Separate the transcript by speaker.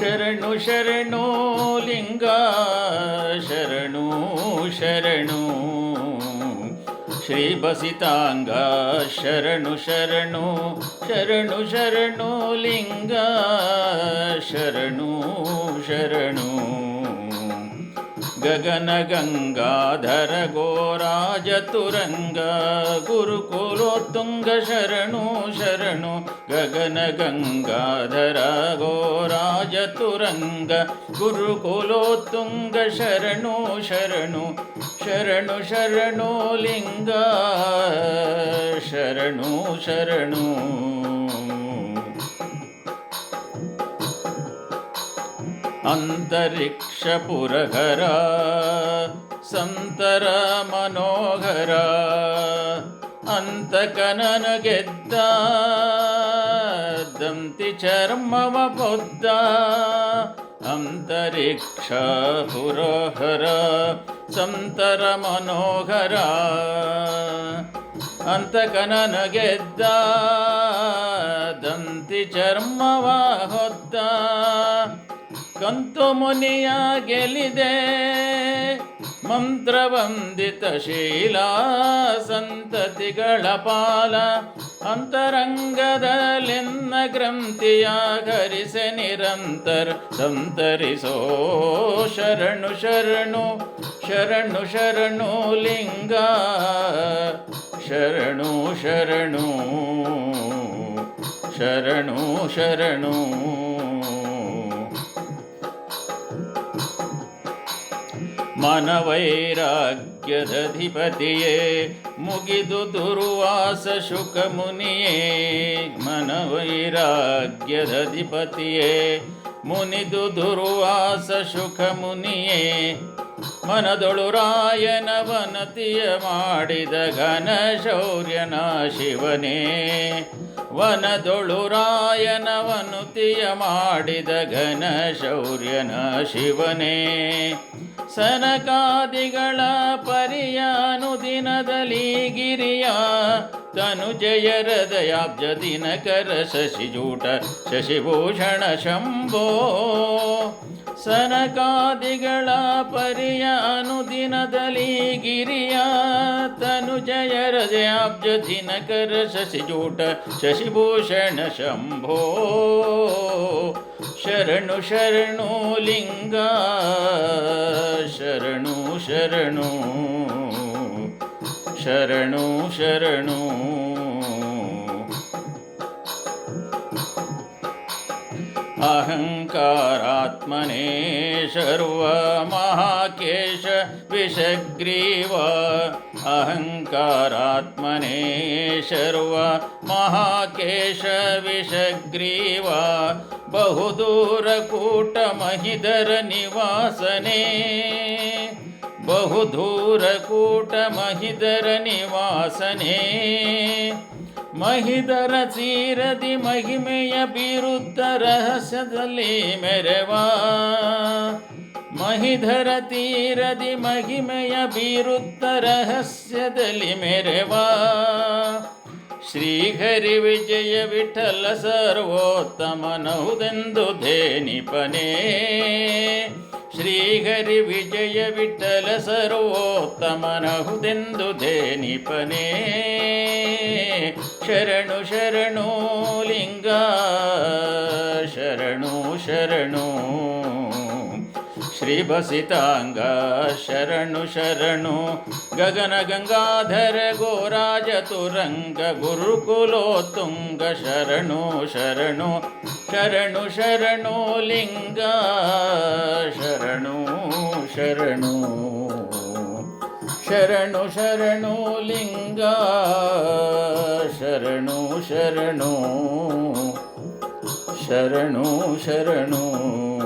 Speaker 1: ಶರಣು ಶರಣು ಲಿಂಗ ಶರಣು ಶರಣು. ಶ್ರೀ ಬಸಿತಾಂಗ ಶರಣು ಶರಣು ಶರಣು ಶರಣು ಲಿಂಗ ಶರಣು ಶರಣು. ಗಗನ ಗಂಗಾಧರ ಗೋರಾಜ ತುರಂಗ ಗುರುಕುಲೋತ್ತುಂಗ ಶರಣು ಶರಣು ಗಗನ ಗಂಗಾಧರ ಗೋರಾಜ ತುರಂಗ ಗುರುಕುಲೋತ್ತುಂಗ ಶರಣು ಶರಣು ಶರಣು ಶರಣು ಲಿಂಗ ಶರಣು ಶರಣು ಅಂತರಿಕ್ಷ ಪುರಹರ ಸಂತರ ಮನೋಹರ ಅಂತಕನನ ಗೆದ್ದ, ದಂತಿ ಚರ್ಮವ ಪೊದ್ದ ಅಂತರಿಕ್ಷ ಪುರಹರ, ಸಂತರ ಮನೋಹರ ಅಂತಕನನ ಗೆದ್ದ, ದಂತಿ ಚರ್ಮವ ಹೊದ್ದ. ಕಂತು ಮುನಿಯ ಗೆಲಿದೆ ಮಂತ್ರವಂದಿತ ಶೀಲಾ ಸಂತತಿಗಳ ಪಾಲ. ಅಂತರಂಗದಲ್ಲಿನ್ನ ಗ್ರಂಥಿಯ ಕರಿಸೆ ನಿರಂತರ ಸಂತರಿಸೋ ಶರಣು ಶರಣು ಶರಣು ಶರಣು ಲಿಂಗ, ಶರಣು ಶರಣು ಶರಣು ಶರಣು. ಮನವೈರಾಗ್ಯದಧಿಪತಿಯೇ ಮುಗಿದು ದುರ್ವಾಸ ಶುಕ ಮುನಿಯೇ ಮನವೈರಾಗ್ಯದಧಿಪತಿಯೇ ಮುನಿದು ದುರ್ವಾಸ ಶುಕ ಮುನಿಯೇ ಮನದೊಳು ರಾಯನ ವನತಿಯ ಮಾಡಿದ ಘನ ಶೌರ್ಯನ ಶಿವನೇ. ವನದೊಳು ರಾಯನ ವನುತಿಯ ಮಾಡಿದ ಘನ ಶೌರ್ಯನ ಶಿವನೇ. ಸನಕಾದಿಗಳ ಪರಿಯ ಅನುದಿನದಲ್ಲಿ ಗಿರಿಯ ತನು ಜಯ ಹೃದಯಾಬ್ಜ ದಿನಕರ ಶಶಿಜೂಟ ಶಶಿಭೂಷಣ ಶಂಭೋ. ಸನಕಾದಿಗಳ ಪರಿಯ ಅನುದಿನದಲ್ಲಿ ಗಿರಿಯ ತನು ಜಯ ಹೃದಯಾಬ್ಜ ದಿನಕರ ಶಶಿಜೂಟ ಶಶಿಭೂಷಣ ಶಂಭೋ. ಶರಣು ಶರಣು, ಲಿಂಗ, ಶರಣು ಶರಣು ಶರಣು ಶರಣು. अहङ्कारात्मने सर्वमहाकेश विषग्रीव। अहङ्कारात्मने सर्वमहाकेश विषग्रीव। बहुदूरकूटमहिधरनिवासने। बहुदूरकूटमहिधरनिवासने। ಮಹಿದರ ಚೀರದಿ ಮಹಿಮೆಯ ಬಿರುದ್ಧ ರಹಸ್ಯದಲ್ಲಿ ಮೆರೆವ ಮಹಿಧರ ತೀರದಿ ಮಹಿಮೆಯ ಬಿರುದ್ಧ ರಹಸ್ಯದಲ್ಲಿ ಮೆರೆವ ಶ್ರೀಹರಿ ವಿಜಯ ವಿಠಲ ಸರ್ವೋತ್ತಮನಹುದೆಂದು ಧೇನಿಪನೇ ಶ್ರೀಹರಿ ವಿಜಯ ವಿಠಲ ಸರ್ವೋತ್ತಮನಹುದೆಂದು ಧೇನಿಪನೇ ಶರಣು ಶರಣು, ಲಿಂಗ, ಶರಣು ಶರಣು. ಶ್ರೀ ಬಸಿತಾಂಗ, ಶರಣು ಶರಣು. ಗಗನ ಗಂಗಾಧರ, ಗೋರಾಜ ತುರಂಗ, ಗುರುಕುಲೋತ್ತುಂಗ, ಶರಣು ಶರಣು. ಶರಣು ಶರಣು ಲಿಂಗ ಶರಣು ಶರಣು. ಶರಣು ಶರಣು ಲಿಂಗ ಶರಣು ಶರಣು. ಶರಣು ಶರಣು.